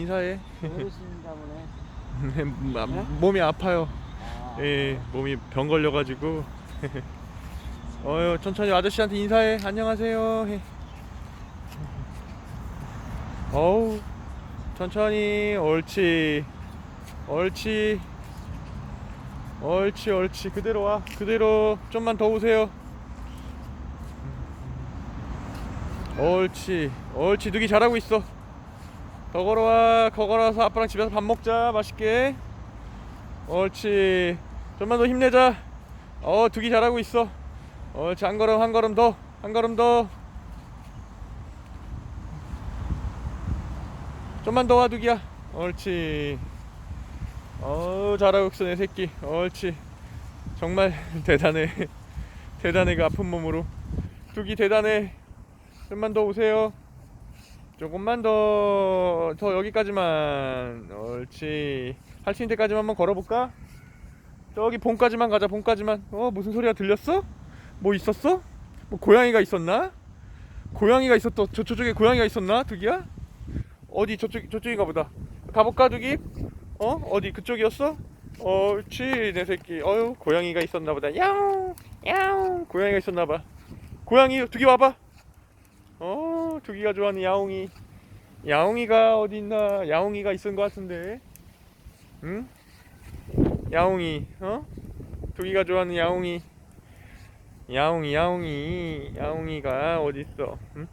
인사해. 어르신인가 보네. 마- 몸이 아파요. 아, 예, 몸이 병 걸려가지고. 어유 천천히 아저씨한테 인사해. 안녕하세요. 해. 어우, 천천히. 옳지. 옳지. 옳지, 옳지. 그대로 와. 그대로. 좀만 더 오세요. 옳지. 옳지. 누기 잘하고 있어. 더 걸어와. 더 걸어와서 아빠랑 집에서 밥 먹자. 맛있게. 옳지. 좀만 더 힘내자. 어, 두기 잘하고 있어. 옳지. 한 걸음, 한 걸음 더. 한 걸음 더. 좀만 더 와, 두기야. 옳지. 어, 잘하고 있어, 내 새끼. 옳지. 정말 대단해. 대단해, 그 아픈 몸으로. 두기 대단해. 좀만 더 오세요. 조금만 더, 더 여기까지만. 옳지. 할 수 있는 데까지만 한번 걸어볼까? 저기 봄까지만 가자, 봄까지만. 어, 무슨 소리가 들렸어? 뭐 있었어? 뭐 고양이가 있었나? 고양이가 있었더, 저, 저쪽에 고양이가 있었나? 두기야? 어디, 저쪽, 저쪽인가 보다. 가볼까, 두기? 어? 어디, 그쪽이었어? 옳지, 내 새끼. 어유, 고양이가 있었나 보다. 야옹! 야옹! 고양이가 있었나 봐. 고양이, 두기 와봐. 어, 두기가 좋아하는 야옹이. 야옹이가 어디 있나? 야옹이가 있은 것 같은데. 응? 야옹이, 어? 두기가 좋아하는 야옹이. 야옹이, 야옹이, 야옹이가 어디 있어? 응?